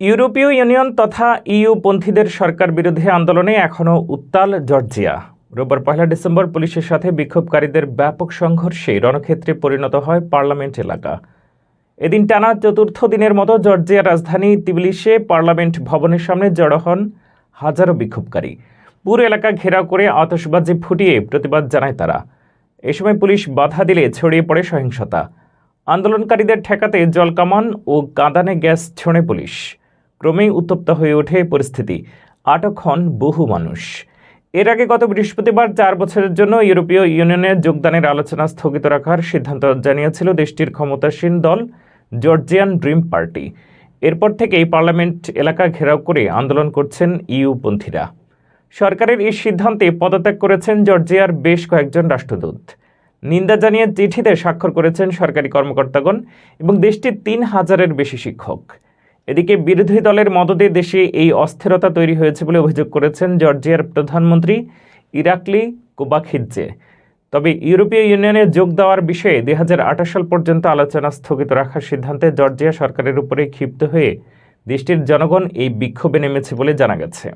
ইউরোপীয় ইউনিয়ন তথা ইইউ পন্থীদের সরকার বিরোধী আন্দোলনে এখনও উত্তাল জর্জিয়া। রোববার পয়লা ডিসেম্বর পুলিশের সাথে বিক্ষোভকারীদের ব্যাপক সংঘর্ষে রণক্ষেত্রে পরিণত হয় পার্লামেন্ট এলাকা। এদিন টানা চতুর্থ দিনের মতো জর্জিয়ার রাজধানী তিবিলিসে পার্লামেন্ট ভবনের সামনে জড়ো হন হাজারো বিক্ষোভকারী। পুরো এলাকা ঘেরাও করে আতশবাজি ফুটিয়ে প্রতিবাদ জানায় তারা। এ সময় পুলিশ বাধা দিলে ছড়িয়ে পড়ে সহিংসতা। আন্দোলনকারীদের ঠেকাতে জলকামান ও কাঁদানে গ্যাস ছোঁড়ে পুলিশ। ক্রমেই উত্তপ্ত হয়ে ওঠে পরিস্থিতি। আটক হন বহু মানুষ। এর আগে গত বৃহস্পতিবার চার বছরের জন্য ইউরোপীয় ইউনিয়নে যোগদানের আলোচনা স্থগিত রাখার সিদ্ধান্ত জানিয়েছিল দেশটির ক্ষমতাসীন দল জর্জিয়ান ড্রিম পার্টি। এরপর থেকেই পার্লামেন্ট এলাকা ঘেরাও করে আন্দোলন করছেন ইউপন্থীরা সরকারের এই সিদ্ধান্তে পদত্যাগ করেছেন জর্জিয়ার বেশ কয়েকজন রাষ্ট্রদূত। নিন্দা জানিয়ে চিঠিতে স্বাক্ষর করেছেন সরকারি কর্মকর্তাগণ এবং দেশটির তিন হাজারের বেশি শিক্ষক। এদিকে বিরোধী দলের মদদে দেশে এই অস্থিরতা তৈরি হয়েছে বলে অভিযোগ করেছেন জর্জিয়ার প্রধানমন্ত্রী ইরাকলি কোবাখিদ্জে। তবে ইউরোপীয় ইউনিয়নে যোগ দেওয়ার বিষয়ে দুই হাজার আঠাশ সাল পর্যন্ত আলোচনা স্থগিত রাখার সিদ্ধান্তে জর্জিয়া সরকারের উপরে ক্ষিপ্ত হয়ে দেশটির জনগণ এই বিক্ষোভে নেমেছে বলে জানা গেছে।